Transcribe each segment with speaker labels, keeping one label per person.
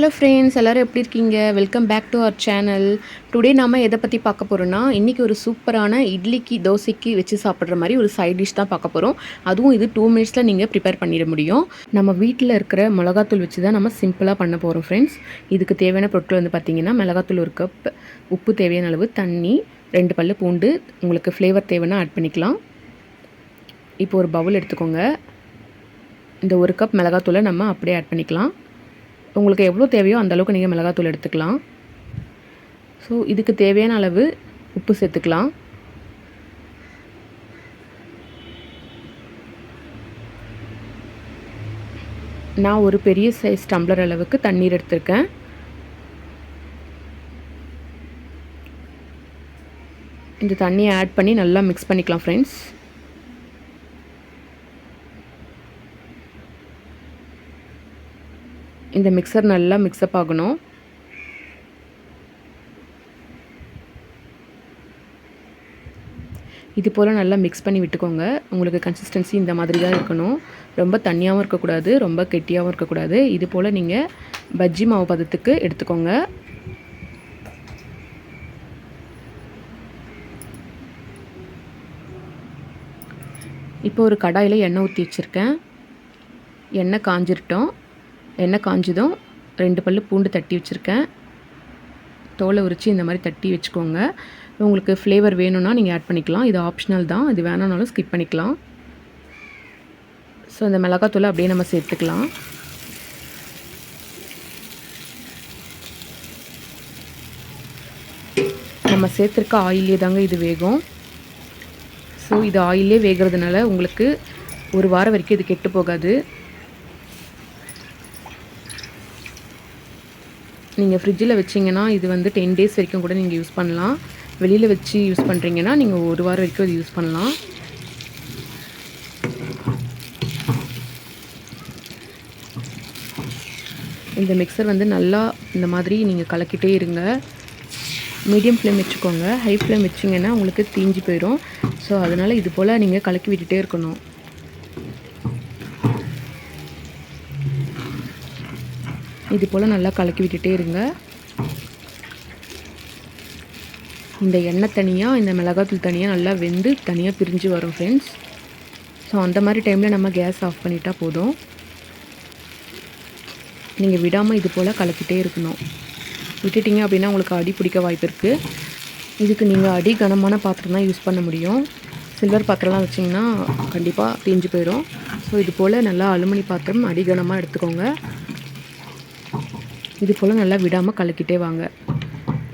Speaker 1: Hello friends எல்லோரும் எப்படி இருக்கீங்க? Welcome back to our channel today நாம் எதை பற்றி பார்க்க போகிறோன்னா இன்றைக்கி ஒரு சூப்பரான இட்லிக்கு தோசைக்கு வச்சு சாப்பிட்ற மாதிரி ஒரு சைட் டிஷ் தான் பார்க்க போகிறோம் அதுவும் இது டூ மினிட்ஸில் நீங்கள் ப்ரிப்பேர் பண்ணிட முடியும். நம்ம வீட்டில் இருக்கிற மிளகாத்தூள் வச்சு தான் நம்ம சிம்பிளாக பண்ண போகிறோம் ஃப்ரெண்ட்ஸ் இதுக்கு தேவையான பொருட்கள் வந்து பார்த்திங்கன்னா மிளகாத்தூள் ஒரு கப் உப்பு தேவையான அளவு தண்ணி ரெண்டு பல்லு பூண்டு உங்களுக்கு ஃப்ளேவர் தேவைன்னா ஆட் பண்ணிக்கலாம். இப்போ ஒரு பவுல் எடுத்துக்கோங்க. இந்த ஒரு கப் மிளகாத்தூளை நம்ம அப்படியே ஆட் பண்ணிக்கலாம். உங்களுக்கு எவ்வளோ தேவையோ அந்த அளவுக்கு நீங்கள் மிளகாத்தூள் எடுத்துக்கலாம். ஸோ இதுக்கு தேவையான அளவு உப்பு சேர்த்துக்கலாம். நான் ஒரு பெரிய சைஸ் டம்ளர் அளவுக்கு தண்ணீர் எடுத்திருக்கேன். இந்த தண்ணியை ஆட் பண்ணி நல்லா மிக்ஸ் பண்ணிக்கலாம் ஃப்ரெண்ட்ஸ் இந்த மிக்சர் நல்லா மிக்ஸப் ஆகணும். இது போல் நல்லா மிக்ஸ் பண்ணி விட்டுக்கோங்க. உங்களுக்கு கன்சிஸ்டன்சி இந்த மாதிரி தான் இருக்கணும். ரொம்ப தண்ணியாகவும் இருக்கக்கூடாது ரொம்ப கெட்டியாகவும் இருக்கக்கூடாது. இது போல் நீங்கள் பஜ்ஜி மாவு பதத்துக்கு எடுத்துக்கோங்க. இப்போ ஒரு கடாயில் எண்ணெய் ஊற்றி வச்சுருக்கேன். எண்ணெய் காஞ்சிருட்டோம். எண்ணெய் காஞ்சதும் ரெண்டு பல் பூண்டு தட்டி வச்சுருக்கேன். தோலை உரித்து இந்த மாதிரி தட்டி வச்சுக்கோங்க. உங்களுக்கு ஃப்ளேவர் வேணும்னா நீங்கள் ஆட் பண்ணிக்கலாம். இது ஆப்ஷனல் தான். இது வேணும்னாலும் ஸ்கிப் பண்ணிக்கலாம். ஸோ இந்த மிளகாத்தூளை அப்படியே நம்ம சேர்த்துக்கலாம். நம்ம சேர்த்துருக்க ஆயிலே தாங்க இது வேகும். ஸோ இது ஆயிலே வேகிறதுனால உங்களுக்கு ஒரு வாரம் வரைக்கும் இது கெட்டு போகாது. நீங்கள் ஃப்ரிட்ஜில் வச்சிங்கன்னா இது வந்து டென் டேஸ் வரைக்கும் கூட நீங்கள் யூஸ் பண்ணலாம். வெளியில் வச்சு யூஸ் பண்ணுறீங்கன்னா நீங்கள் ஒரு வாரம் வரைக்கும் அது யூஸ் பண்ணலாம். இந்த மிக்சர் வந்து நல்லா இந்த மாதிரி நீங்கள் கலக்கிட்டே இருங்க. மீடியம் ஃப்ளேம் வச்சுக்கோங்க. ஹை ஃப்ளேம் வச்சிங்கன்னா உங்களுக்கு தீஞ்சு போயிடும் ஸோ அதனால் இது போல் நீங்கள் கலக்கி விட்டுட்டே இருக்கணும். இது போல் நல்லா கலக்கி விட்டுட்டே இருங்க. இந்த எண்ணெய் தனியாக இந்த மிளகாத்தூள் தனியாக நல்லா வெந்து தனியாக பிரிஞ்சு வரும் ஃப்ரெண்ட்ஸ் ஸோ அந்த மாதிரி டைமில் நம்ம கேஸ் ஆஃப் பண்ணிட்டா போதும். நீங்கள் விடாமல் இது போல் கலக்கிட்டே இருக்கணும். விட்டுட்டிங்க அப்படின்னா உங்களுக்கு அடி பிடிக்க வாய்ப்பு இருக்குது இதுக்கு நீங்கள் அடி கனமான பாத்திரம் தான் யூஸ் பண்ண முடியும். சில்வர் பாத்திரம்லாம் வச்சிங்கன்னா கண்டிப்பாக தீஞ்சு போயிடும் ஸோ இது போல் நல்லா அலுமினி பாத்திரம் அடிகனமாக எடுத்துக்கோங்க. இது போல் நல்லா விடாமல் கலக்கிட்டே வாங்க.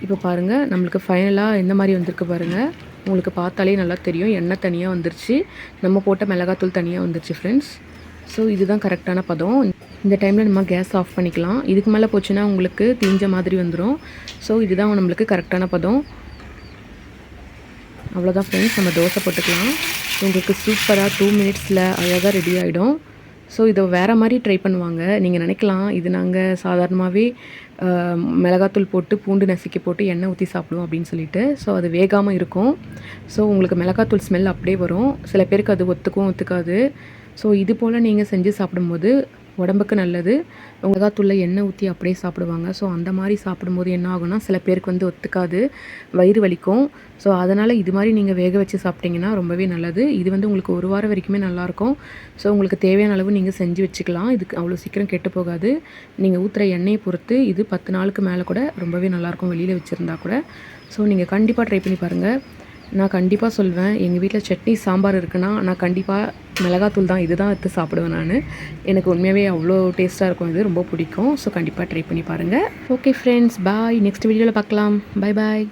Speaker 1: இப்போ பாருங்கள் நம்மளுக்கு ஃபைனலாக எந்த மாதிரி வந்திருக்கு பாருங்கள் உங்களுக்கு பார்த்தாலே நல்லா தெரியும் எண்ணெய் தனியாக வந்துருச்சு. நம்ம போட்ட மிளகாத்தூள் தனியாக வந்துருச்சு ஃப்ரெண்ட்ஸ் ஸோ இதுதான் கரெக்டான பதம். இந்த டைமில் நம்ம கேஸ் ஆஃப் பண்ணிக்கலாம். இதுக்கு மேலே போச்சுன்னா உங்களுக்கு தீஞ்ச மாதிரி வந்துடும் ஸோ இதுதான் நம்மளுக்கு கரெக்டான பதம். அவ்வளோதான் ஃப்ரெண்ட்ஸ் நம்ம தோசை போட்டுக்கலாம். உங்களுக்கு சூப்பராக டூ மினிட்ஸில் அழகாக ரெடி ஆகிடும் ஸோ இதை வேறு மாதிரி ட்ரை பண்ணுவாங்க. நீங்கள் நினைக்கலாம் இது நாங்கள் சாதாரணமாகவே மிளகாத்தூள் போட்டு பூண்டு நசுக்கி போட்டு எண்ணெய் ஊற்றி சாப்பிடுவோம் அப்படின்னு சொல்லிட்டு. ஸோ அது வேகாமல் இருக்கும். ஸோ உங்களுக்கு மிளகாத்தூள் ஸ்மெல் அப்படியே வரும். சில பேருக்கு அது ஒத்துக்கும் ஒத்துக்காது. ஸோ இது போல் நீங்கள் செஞ்சு சாப்பிடும்போது உடம்புக்கு நல்லது. மிளகாத்தூளில் எண்ணெய் ஊற்றி அப்படியே சாப்பிடுவாங்க. ஸோ அந்த மாதிரி சாப்பிடும்போது என்ன ஆகும்னா சில பேருக்கு வந்து ஒத்துக்காது. வயிறு வலிக்கும். ஸோ அதனால் இது மாதிரி நீங்கள் வேக வச்சு சாப்பிட்டிங்கன்னா ரொம்பவே நல்லது. இது வந்து உங்களுக்கு ஒரு வாரம் வரைக்குமே நல்லாயிருக்கும். ஸோ உங்களுக்கு தேவையான அளவு நீங்கள் செஞ்சு வச்சுக்கலாம். இதுக்கு அவ்வளோ சீக்கிரம் கெட்டு போகாது. நீங்கள் ஊற்றுற எண்ணெயை பொறுத்து இது பத்து நாளுக்கு மேலே கூட ரொம்பவே நல்லாயிருக்கும். வெளியில் வச்சுருந்தா கூட. ஸோ நீங்கள் கண்டிப்பாக ட்ரை பண்ணி பாருங்கள் நான் கண்டிப்பாக சொல்வேன். எங்கள் வீட்டில் சட்னி சாம்பார் இருக்குன்னா நான் கண்டிப்பாக மிளகாத்தூள் தான் இதுதான் எடுத்து சாப்பிடுவேன் நான். எனக்கு உண்மையாகவே அவ்வளோ டேஸ்ட்டாக இருக்கும். இது ரொம்ப பிடிக்கும். ஸோ கண்டிப்பாக ட்ரை பண்ணி பாருங்கள் ஓகே ஃப்ரெண்ட்ஸ் பாய் நெக்ஸ்ட் வீடியோவில் பார்க்கலாம். பாய் பாய்